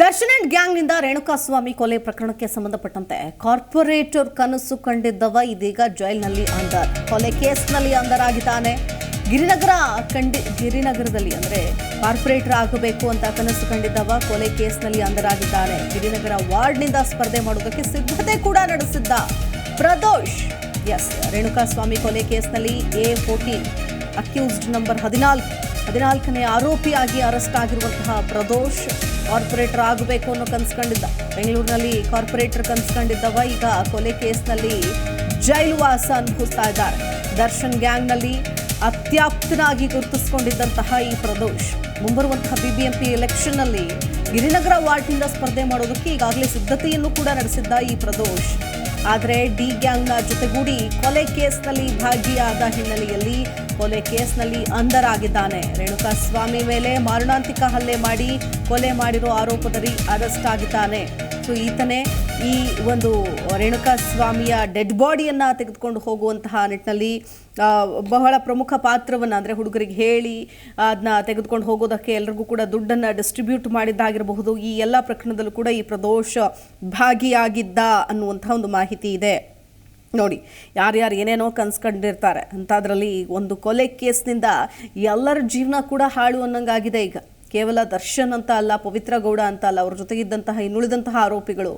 Darshan and ಗ್ಯಾಂಗ್ನಿಂದ Renukaswamy ಕೊಲೆ ಪ್ರಕರಣಕ್ಕೆ ಸಂಬಂಧಪಟ್ಟಂತೆ ಕಾರ್ಪೊರೇಟರ್ ಕನಸು ಕಂಡಿದ್ದವ ಇದೀಗ ಜೈಲ್ನಲ್ಲಿ ಅಂದರ್ ಕೊಲೆ ಕೇಸ್ನಲ್ಲಿ ಅಂದರಾಗಿದ್ದಾನೆ ಗಿರಿನಗರ ಕಂಡಿ, ಗಿರಿನಗರದಲ್ಲಿ ಅಂದರೆ ಕಾರ್ಪೊರೇಟರ್ ಆಗಬೇಕು ಅಂತ ಕನಸು ಕಂಡಿದ್ದವ ಕೊಲೆ ಕೇಸ್ನಲ್ಲಿ ಅಂದರಾಗಿದ್ದಾನೆ ಗಿರಿನಗರ ವಾರ್ಡ್ನಿಂದ ಸ್ಪರ್ಧೆ ಮಾಡುವುದಕ್ಕೆ ಸಿದ್ಧತೆ ಕೂಡ ನಡೆಸಿದ್ದ ಪ್ರದೋಷ್. ಎಸ್, ರೇಣುಕಾಸ್ವಾಮಿ ಕೊಲೆ ಕೇಸ್ನಲ್ಲಿ ಎ ಫೋರ್ಟೀನ್, ಅಕ್ಯೂಸ್ಡ್ ನಂಬರ್ ಹದಿನಾಲ್ಕು. ಹದಿನಾಲ್ಕನೇ ಆರೋಪಿಯಾಗಿ ಅರೆಸ್ಟ್ ಆಗಿರುವಂತಹ ಪ್ರದೋಷ್ ಕಾರ್ಪೊರೇಟರ್ ಆಗಬೇಕು ಅನ್ನೋ ಕನ್ಸ್ಕೊಂಡಿದ್ದ ಬೆಂಗಳೂರಿನಲ್ಲಿ ಕಾರ್ಪೊರೇಟರ್ ಕನ್ಸ್ಕೊಂಡಿದ್ದವ ಈಗ ಕೊಲೆ ಕೇಸ್ನಲ್ಲಿ ಜೈಲುವಾಸ ಅನುಭವಿಸ್ತಾ ಇದ್ದಾರೆ. ದರ್ಶನ್ ಗ್ಯಾಂಗ್ನಲ್ಲಿ ಅತ್ಯಾಪ್ತನಾಗಿ ಗುರುತಿಸಿಕೊಂಡಿದ್ದಂತಹ ಈ ಪ್ರದೋಷ್, ಮುಂಬರುವಂತಹ ಬಿಬಿಎಂಪಿ ಎಲೆಕ್ಷನ್ನಲ್ಲಿ ಗಿರಿನಗರ ವಾರ್ಡ್ನಿಂದ ಸ್ಪರ್ಧೆ ಮಾಡೋದಕ್ಕೆ ಈಗಾಗಲೇ ಸಿದ್ಧತೆಯನ್ನು ಕೂಡ ನಡೆಸಿದ್ದ ಈ ಪ್ರದೋಷ್. ಆದರೆ ಡಿ ಗ್ಯಾಂಗ್ನ ಜೊತೆಗೂಡಿ ಕೊಲೆ ಕೇಸ್ನಲ್ಲಿ ಭಾಗಿಯಾದ ಹಿನ್ನೆಲೆಯಲ್ಲಿ ಕೊಲೆ ಕೇಸ್ನಲ್ಲಿ ಅಂಧರಾಗಿದ್ದಾನೆ. ರೇಣುಕಾ ಸ್ವಾಮಿ ಮೇಲೆ ಮಾರಣಾಂತಿಕ ಹಲ್ಲೆ ಮಾಡಿ ಕೊಲೆ ಮಾಡಿರೋ ಆರೋಪದಲ್ಲಿ ಅರೆಸ್ಟ್ ಆಗಿದ್ದಾನೆ. ಸೊ ಈತನೇ ಈ ಒಂದು ರೇಣುಕಾ ಸ್ವಾಮಿಯ ಡೆಡ್ ಬಾಡಿಯನ್ನು ತೆಗೆದುಕೊಂಡು ಹೋಗುವಂತಹ ನಿಟ್ಟಿನಲ್ಲಿ ಬಹಳ ಪ್ರಮುಖ ಪಾತ್ರವನ್ನು ಅಂದರೆ ಹುಡುಗರಿಗೆ ಹೇಳಿ ಅದನ್ನ ತೆಗೆದುಕೊಂಡು ಹೋಗೋದಕ್ಕೆ ಎಲ್ರಿಗೂ ಕೂಡ ದುಡ್ಡನ್ನು ಡಿಸ್ಟ್ರಿಬ್ಯೂಟ್ ಮಾಡಿದ್ದಾಗಿರಬಹುದು. ಈ ಎಲ್ಲ ಪ್ರಕರಣದಲ್ಲೂ ಕೂಡ ಈ ಪ್ರದೋಷ ಭಾಗಿಯಾಗಿದ್ದ ಅನ್ನುವಂತಹ ಒಂದು ಮಾಹಿತಿ ಇದೆ. ನೋಡಿ, ಯಾರ್ಯಾರು ಏನೇನೋ ಕನ್ಸ್ಕೊಂಡಿರ್ತಾರೆ, ಅಂಥದ್ರಲ್ಲಿ ಒಂದು ಕೊಲೆ ಕೇಸ್ನಿಂದ ಎಲ್ಲರ ಜೀವನ ಕೂಡ ಹಾಳು ಅನ್ನಂಗಾಗಿದೆ ಈಗ. ಕೇವಲ ದರ್ಶನ್ ಅಂತ ಅಲ್ಲ, ಪವಿತ್ರ ಗೌಡ ಅಂತ ಅಲ್ಲ, ಅವ್ರ ಜೊತೆಗಿದ್ದಂತಹ ಇನ್ನುಳಿದಂತಹ ಆರೋಪಿಗಳು.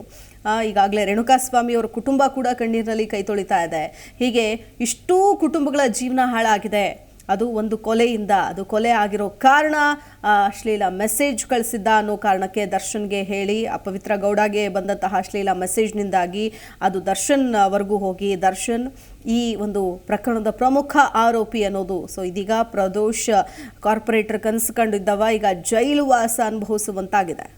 ಈಗಾಗಲೇ ರೇಣುಕಾಸ್ವಾಮಿ ಅವರ ಕುಟುಂಬ ಕೂಡ ಕಣ್ಣೀರಿನಲ್ಲಿ ಕೈ ತೊಳಿತಾ ಇದೆ. ಹೀಗೆ ಇಷ್ಟೂ ಕುಟುಂಬಗಳ ಜೀವನ ಹಾಳಾಗಿದೆ. ಅದು ಒಂದು ಕೊಲೆಯಿಂದ, ಅದು ಕೊಲೆ ಆಗಿರೋ ಕಾರಣ ಅಶ್ಲೀಲ ಮೆಸೇಜ್ ಕಳಿಸಿದ್ದ ಅನ್ನೋ ಕಾರಣಕ್ಕೆ ದರ್ಶನ್ಗೆ ಹೇಳಿ, ಅಪವಿತ್ರ ಗೌಡಗೆ ಬಂದಂತಹ ಅಶ್ಲೀಲ ಮೆಸೇಜ್ನಿಂದಾಗಿ ಅದು ದರ್ಶನ್ ವರೆಗೂ ಹೋಗಿ, ದರ್ಶನ್ ಈ ಒಂದು ಪ್ರಕರಣದ ಪ್ರಮುಖ ಆರೋಪಿ ಅನ್ನೋದು. ಸೊ, ಇದೀಗ ಪ್ರದೋಷ್ ಕಾರ್ಪೊರೇಟರ್ ಕನಸು ಕಂಡಿದ್ದವ, ಈಗ ಜೈಲು ವಾಸ ಅನುಭವಿಸುವಂತಾಗಿದೆ.